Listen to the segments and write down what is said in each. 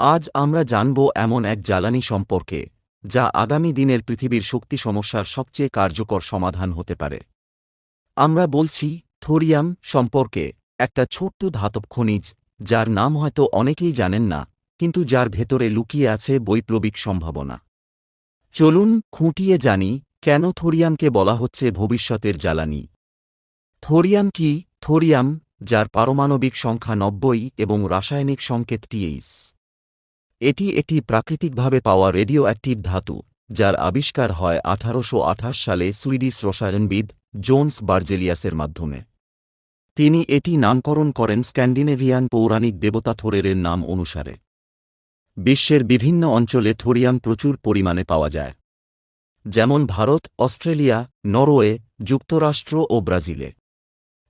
আজ আমরা জানব এমন এক জ্বালানি সম্পর্কে, যা আগামী দিনের পৃথিবীর শক্তি সমস্যার সবচেয়ে কার্যকর সমাধান হতে পারে। আমরা বলছি, থোরিয়াম সম্পর্কে একটা ছোট্ট ধাতব খনিজ, যার নাম হয়তো অনেকেই জানেন না, কিন্তু যার ভেতরে লুকিয়ে আছে বৈপ্লবিক সম্ভাবনা। চলুন খুঁটিয়ে জানি, কেন থোরিয়ামকে বলা হচ্ছে ভবিষ্যতের জ্বালানি? থোরিয়াম কি? থোরিয়াম, যার পারমাণবিক সংখ্যা নব্বই এবং রাসায়নিক সংকেত টিএইস এটি একটি প্রাকৃতিকভাবে পাওয়া রেডিও অ্যাক্টিভ ধাতু, যার আবিষ্কার হয় আঠারোশো আঠাশ সালে সুইডিশ রসায়নবিদ জোন্স বার্জেলিয়াসের মাধ্যমে। তিনি এটি নামকরণ করেন স্ক্যান্ডিনেভিয়ান পৌরাণিক দেবতা থোরেরের নাম অনুসারে। বিশ্বের বিভিন্ন অঞ্চলে থোরিয়াম প্রচুর পরিমাণে পাওয়া যায়। যেমন ভারত, অস্ট্রেলিয়া, নরওয়ে, যুক্তরাষ্ট্র ও ব্রাজিলে।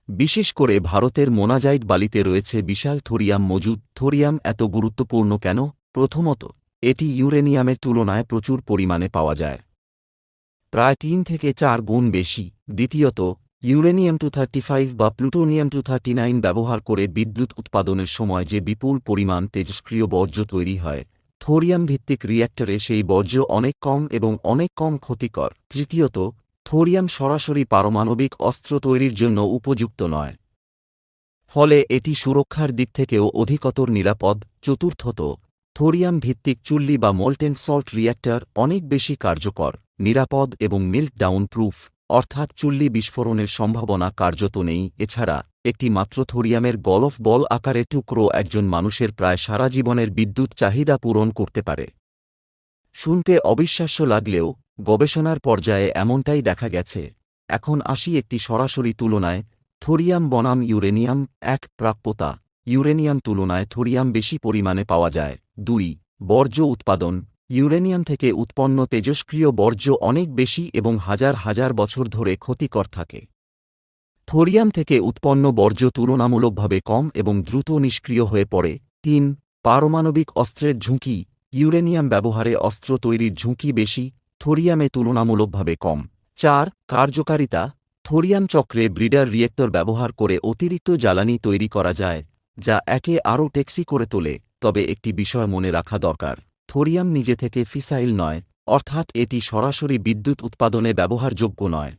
বিশেষ করে ভারতের মোনাজাইট বালিতে রয়েছে বিশাল থোরিয়াম মজুদ। থোরিয়াম এত গুরুত্বপূর্ণ কেন? প্রথমত, এটি ইউরেনিয়ামের তুলনায় প্রচুর পরিমাণে পাওয়া যায়। প্রায় তিন থেকে চার গুণ বেশি। দ্বিতীয়ত, ইউরেনিয়াম টু বা প্লুটোনিয়াম টু ব্যবহার করে বিদ্যুৎ উৎপাদনের সময় যে বিপুল পরিমাণ তেজস্ক্রিয় বর্জ্য তৈরি হয় থোরিয়াম ভিত্তিক রিয়্যাক্টরে সেই বর্জ্য অনেক কম এবং অনেক কম ক্ষতিকর। তৃতীয়ত, থোরিয়াম সরাসরি পারমাণবিক অস্ত্র তৈরির জন্য উপযুক্ত নয়। ফলে এটি সুরক্ষার দিক থেকেও অধিকতর নিরাপদ। চতুর্থত থোরিয়াম ভিত্তিক চুল্লি বা মোল্টেন সল্ট রিয়্যাক্টর অনেক বেশি কার্যকর, নিরাপদ এবং মিল্ক ডাউন প্রুফ, অর্থাৎ চুল্লি বিস্ফোরণের সম্ভাবনা কার্যত নেই। এছাড়া, একটি মাত্র থোরিয়ামের গলফ বল আকারে টুকরো একজন মানুষের প্রায় সারা জীবনের বিদ্যুৎ চাহিদা পূরণ করতে পারে। শুনতে অবিশ্বাস্য লাগলেও, গবেষণার পর্যায়ে এমনটাই দেখা গেছে। এখন আসি একটি সরাসরি তুলনায়, থোরিয়াম বনাম ইউরেনিয়াম এক প্রাপ্যতা। ইউরেনিয়াম তুলনায় থোরিয়াম বেশি পরিমাণে পাওয়া যায়। দুই, বর্জ্য উৎপাদন। ইউরেনিয়াম থেকে উৎপন্ন তেজস্ক্রিয় বর্জ্য অনেক বেশি এবং হাজার হাজার বছর ধরে ক্ষতিকর থাকে। থোরিয়াম থেকে উৎপন্ন বর্জ্য তুলনামূলকভাবে কম এবং দ্রুত নিষ্ক্রিয় হয়ে পড়ে। তিন, পারমাণবিক অস্ত্রের ঝুঁকি। ইউরেনিয়াম ব্যবহারে অস্ত্র তৈরির ঝুঁকি বেশি, থোরিয়ামে তুলনামূলকভাবে কম। চার, কার্যকারিতা। থোরিয়াম চক্রে ব্রিডার রিয়েক্টর ব্যবহার করে অতিরিক্ত জ্বালানি তৈরি করা যায়। যা একে আরও টেক্সি করে তোলে, তবে একটি বিষয় মনে রাখা দরকার। থোরিয়াম নিজে থেকে ফিসাইল নয়, অর্থাৎ এটি সরাসরি বিদ্যুৎ উৎপাদনে ব্যবহারযোগ্য নয়।